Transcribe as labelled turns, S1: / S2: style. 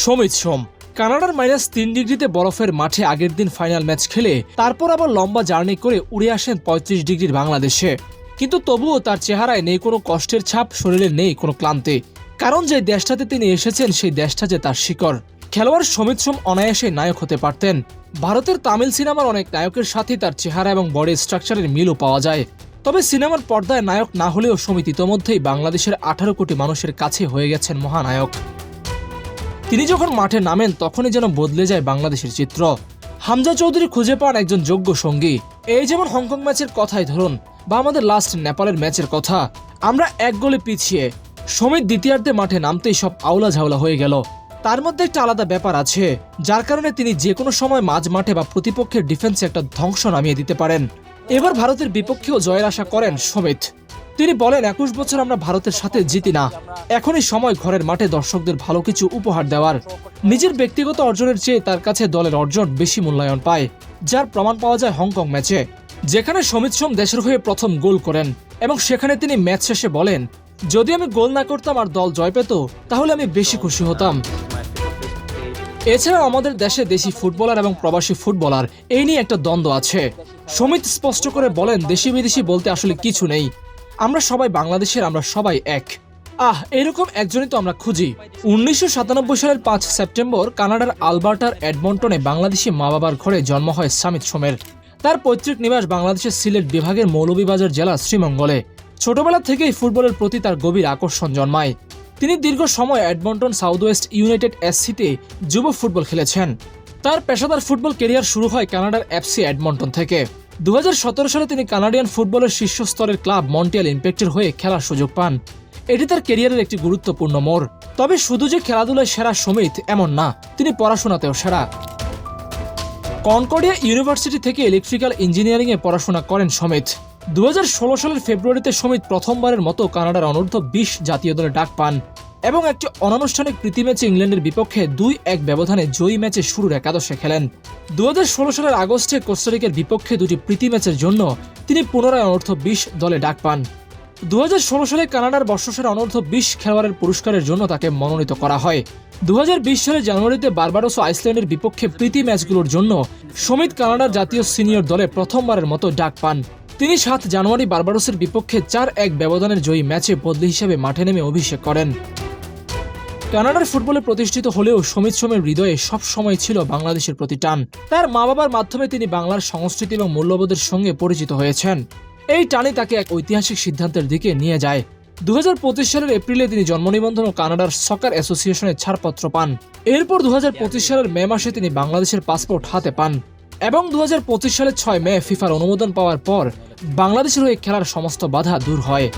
S1: সমিত সোম। কানাডার মাইনাস তিন ডিগ্রিতে বরফের মাঠে আগের দিন ফাইনাল ম্যাচ খেলে তারপর আবার লম্বা জার্নি করে উড়ে আসেন পঁয়ত্রিশ ডিগ্রির বাংলাদেশে। কিন্তু তবুও তার চেহারায় নেই কোনো কষ্টের ছাপ, শরীরে নেই কোনো ক্লান্তি। কারণ যে দেশটাতে তিনি এসেছেন, সেই দেশটা যে তার শিকড়। খেলোয়াড় সমিত সোম অনায়াসে নায়ক হতে পারতেন। ভারতের তামিল সিনেমার অনেক নায়কের সাথে তার চেহারা এবং বডি স্ট্রাকচারের মিলও পাওয়া যায়। তবে সিনেমার পর্দায় নায়ক না হলেও সমিত ইতোমধ্যেই বাংলাদেশের আঠারো কোটি মানুষের কাছে হয়ে গেছেন মহানায়ক। তিনি যখন মাঠে নামেন, তখনই যেন বদলে যায় বাংলাদেশের চিত্র। হামজা চৌধুরী খুঁজে পান একজন যোগ্য সঙ্গী। এই যেমন হংকং ম্যাচের কথাই ধরুন, বা আমাদের লাস্ট নেপালের ম্যাচের কথা। আমরা এক গোলে পিছিয়ে সমিত দ্বিতীয়ার্ধে মাঠে নামতেই সব আউলা ঝাউলা হয়ে গেল। তার মধ্যে একটা আলাদা ব্যাপার আছে, যার কারণে তিনি যে কোনো সময় মাঝ মাঠে বা প্রতিপক্ষের ডিফেন্সে একটা ধ্বংস নামিয়ে দিতে পারেন। এবার ভারতের বিপক্ষেও জয়ের আশা করেন সমিত তিনি বলেন, একুশ বছর আমরা ভারতের সাথে জিতি না। এখনই সময় ঘরের মাঠে দর্শকদের ভালো কিছু উপহার দেওয়ার। নিজের ব্যক্তিগত অর্জনের চেয়ে তার কাছে দলের অর্জন বেশি মূল্যায়ন পায়, যার প্রমাণ পাওয়া যায় হংকং ম্যাচে, যেখানে সমিত সোম দেশের হয়ে প্রথম গোল করেন এবং সেখানে তিনি ম্যাচ শেষে বলেন, যদি আমি গোল না করতাম আর দল জয় পেত, তাহলে আমি বেশি খুশি হতাম। এছাড়াও আমাদের দেশে দেশি ফুটবলার এবং প্রবাসী ফুটবলার, এই নিয়ে একটা দ্বন্দ্ব আছে। সমিত স্পষ্ট করে বলেন দেশি বিদেশি বলতে আসলে কিছু নেই। আমরা সবাই বাংলাদেশের, আমরা সবাই এক। আহ, এরকম একজনই তো আমরা খুঁজি। উনিশশো সাতানব্বই সালের পাঁচ সেপ্টেম্বর কানাডার আলবার্টার এডমন্টনে বাংলাদেশি মা বাবার ঘরে জন্ম হয় সামিত সোমের। তার পৈতৃক নিবাস বাংলাদেশের সিলেট বিভাগের মৌলভীবাজার জেলা শ্রীমঙ্গলে। ছোটবেলা থেকেই ফুটবলের প্রতি তার গভীর আকর্ষণ জন্মায়। তিনি দীর্ঘ সময় এডমন্টন সাউথ ওয়েস্ট ইউনাইটেড এসসিতে যুব ফুটবল খেলেছেন। তার পেশাদার ফুটবল কেরিয়ার শুরু হয় কানাডার এফসি এডমন্টন থেকে। দু হাজার সতেরো সালে তিনি কানাডিয়ান ফুটবলের শীর্ষ স্তরের ক্লাব মন্টিয়াল ইম্প্যাক্টের হয়ে খেলার সুযোগ পান। এটি তার কেরিয়ারের একটি গুরুত্বপূর্ণ মোড়। তবে শুধু যে খেলাধুলায় সেরা সমিত এমন না, তিনি পড়াশোনাতেও সেরা। কনকর্ডিয়া ইউনিভার্সিটি থেকে ইলেকট্রিক্যাল ইঞ্জিনিয়ারিং এ পড়াশোনা করেন সমিত। দু হাজার ষোলো সালের ফেব্রুয়ারিতে সমিত প্রথমবারের মতো কানাডার অনূর্ধ্ব বিশ জাতীয় দলে ডাক পান। এবং একটি অনানুষ্ঠানিক প্রীতি ম্যাচে ইংল্যান্ডের বিপক্ষে দুই এক ব্যবধানে জয়ী ম্যাচে শুরুর একাদশে খেলেন। দু হাজার ষোলো সালের আগস্টে কোস্টারিকের বিপক্ষে দুটি প্রীতি ম্যাচের জন্য তিনি পুনরায় অনর্থ বিশ দলে ডাক পান। দু হাজার ষোলো সালে কানাডার বর্ষসের অনর্থ বিশ খেলোয়াড়ের পুরস্কারের জন্য তাকে মনোনীত করা হয়। দু সালের জানুয়ারিতে বারবারোস আইসল্যান্ডের বিপক্ষে প্রীতি ম্যাচগুলোর জন্য সমিত কানাডার জাতীয় সিনিয়র দলে প্রথমবারের মতো ডাক পান। তিনি সাত জানুয়ারি বারবারোসের বিপক্ষে চার এক ব্যবধানের জয়ী ম্যাচে বদলি হিসেবে মাঠে নেমে অভিষেক করেন। কানাডার ফুটবলে প্রতিষ্ঠিত হলেও সমিত সোমের হৃদয়ে সব সময় ছিল বাংলাদেশের প্রতি টান। তার মা বাবার মাধ্যমে তিনি বাংলার সংস্কৃতি এবং মূল্যবোধের সঙ্গে পরিচিত হয়েছেন। এই টানে তাকে এক ঐতিহাসিক সিদ্ধান্তের দিকে নিয়ে যায়। দু হাজার পঁচিশ সালের এপ্রিলে তিনি জন্ম নিবন্ধন ও কানাডার সকার অ্যাসোসিয়েশনের ছাড়পত্র পান। এরপর দু হাজার পঁচিশ সালের মে মাসে তিনি বাংলাদেশের পাসপোর্ট হাতে পান এবং দু হাজার পঁচিশ সালের ছয় মে ফিফার অনুমোদন পাওয়ার পর বাংলাদেশের হয়ে খেলার সমস্ত বাধা দূর হয়।